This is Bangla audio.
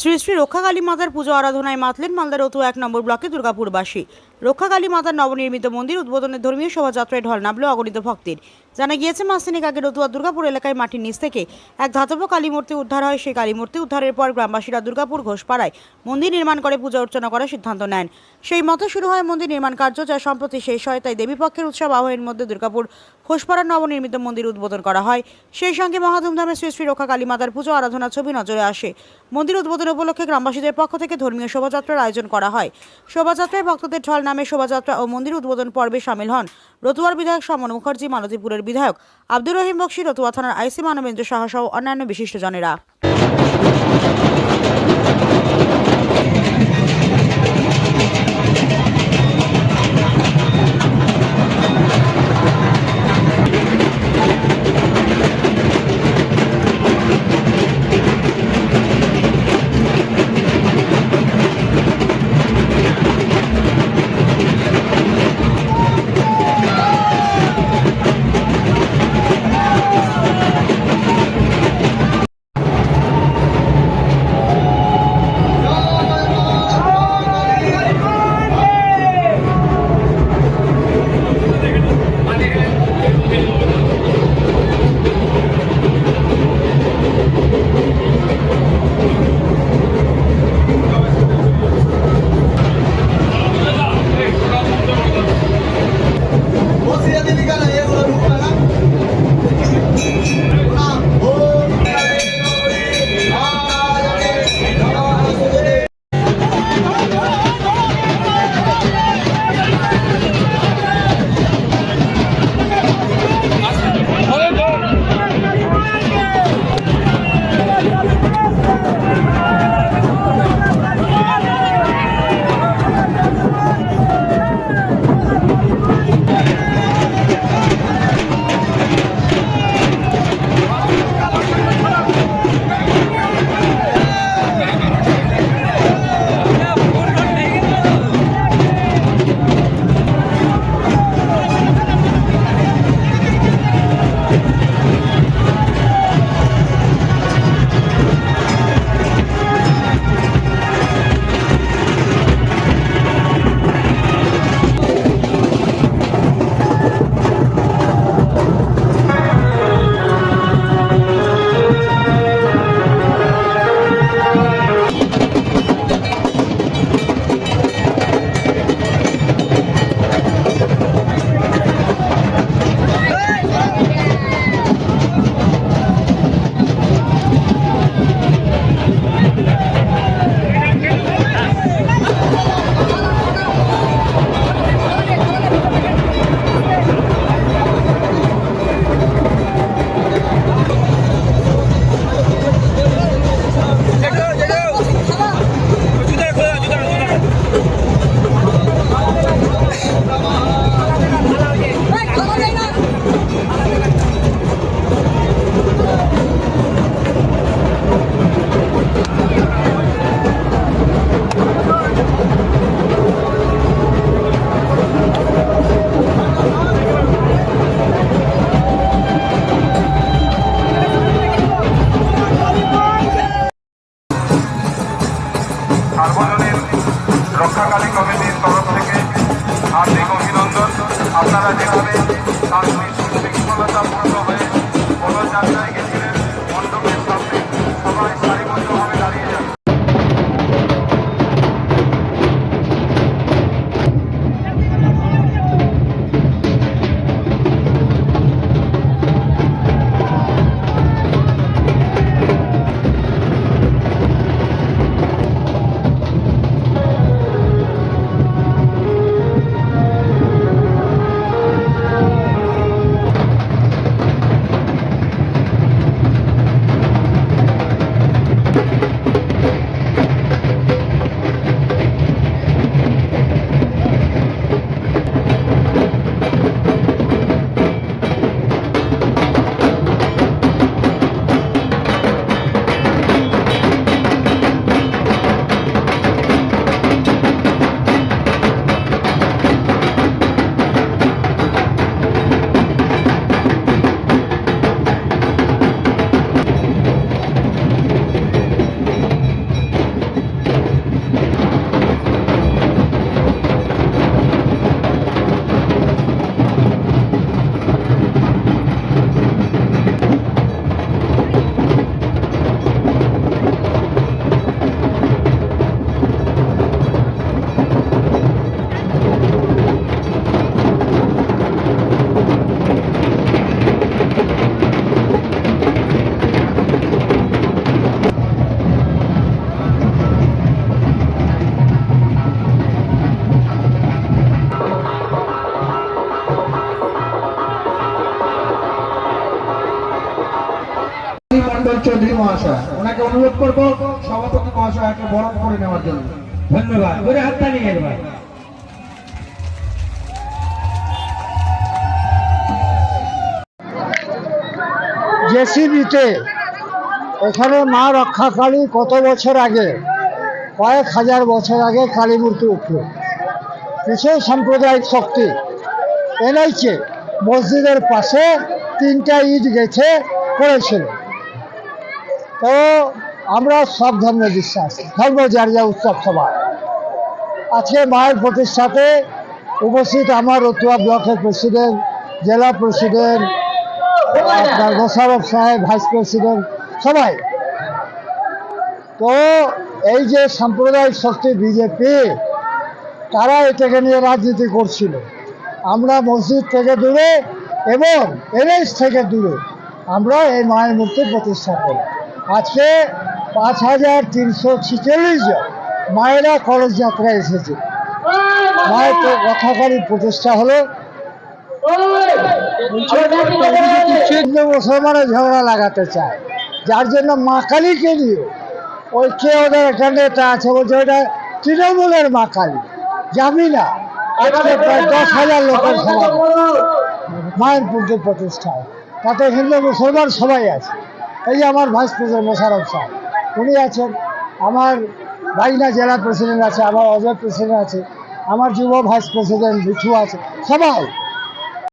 শ্রী শ্রী রক্ষাকালী মাতার পুজো আরাধনায় মাতলেন মালদার অতু এক নম্বর ব্লকে দুর্গাপুরবাসী। রক্ষাকালী মাতার নবনির্মিত মন্দির উদ্বোধনের ধর্মীয় শোভাযাত্রায় ঢল নামলো অগণিত ভক্তের। জানা গিয়েছে মাস তিনেক আগে রতুয়া দুর্গাপুর এলাকায় মাটির নিচ থেকে এক ধাতব কালী মূর্তি উদ্ধার হয়। সেই কালী মূর্তি উদ্ধারের পর গ্রামবাসীরা দুর্গাপুর ঘোষপাড়ায় মন্দির নির্মাণ করে পূজা অর্চনা করার সিদ্ধান্ত নেন। সেই মতো শুরু হয় মন্দির নির্মাণ কার্য, যা সম্প্রতি শেষ হয়। তাই দেবীপক্ষের উৎসব আহ্বানের মধ্যে দুর্গাপুর ঘোষপাড়ার নবনির্মিত মন্দির উদ্বোধন করা হয়। সেই সঙ্গে মহাধুমধামে শ্রী শ্রী রক্ষা কালী মাতার পুজো, আরাধনা ছবি নজরে আসে। মন্দির উদ্বোধন উপলক্ষে গ্রামবাসীদের পক্ষ থেকে ধর্মীয় শোভাযাত্রার আয়োজন করা হয়। শোভাযাত্রায় ভক্তদের ঢল নামে শোভাযাত্রা ও মন্দির উদ্বোধন পর্বে সামিল হন রতুয়ার বিধায়ক সমন মুখার্জি, মালতীপুরের বিধায়ক আব্দুর রহিম বক্সি, রতুয়া থানার আইসি মানবেন্দ্র সাহা সহ অন্যান্য বিশিষ্টজনেরা ওনাকে অনুরোধ সভাপতি মহাশয়কে বরণ করে নেওয়ার জন্য। ধন্যবাদ। এবার জেসিবিতে এখানে মা রক্ষাকালী কত বছর আগে, কয়েক হাজার বছর আগে কালী মূর্তি উঠল। কিছু সাম্প্রদায়িক শক্তি এনেছে মসজিদের পাশে তিনটা ইট গেছে করেছিল। তো আমরা সব ধর্মের বিশ্বাস। ধর্ম যার যা উৎসব সভা আজকে মায়ের প্রতিষ্ঠাতে উপস্থিত আমার রতুয়া ব্লকের প্রেসিডেন্ট, জেলা প্রেসিডেন্ট মোশারফ সাহেব, ভাইস প্রেসিডেন্ট, সবাই। তো এই যে সাম্প্রদায়িক শক্তি বিজেপি, তারা এটাকে নিয়ে রাজনীতি করছিল। আমরা মসজিদ থেকে দূরে এবং এনএস থেকে দূরে আমরা এই মায়ের মূর্তি প্রতিষ্ঠা করি আজকে পাঁচ হাজার তিনশো ছিচল্লিশ জন মায়েরা কলেজ যাত্রায় এসেছে। মায়ের রক্ষাকারী প্রতিষ্ঠা হলো। মুসলমানের ঝগড়া লাগাতে চায়। যার জন্য মা কালীকে নিয়ে ওই কে ওদের এখানে আছে বলছে ওটা তৃণমূলের মা কালী, যাবি না? আজকে প্রায় দশ হাজার লোকের সভা মায়ের পুজো প্রতিষ্ঠায় তাতে হিন্দু মুসলমান সবাই আছে। এই আমার ভাইস প্রেসিডেন্ট মোশারফ সাহেব উনি আছেন। আমার বাইনা জেলা প্রেসিডেন্ট আছে, আমার অজয় প্রেসিডেন্ট আছে, আমার যুব ভাইস প্রেসিডেন্ট বিঠু আছে, সবাই।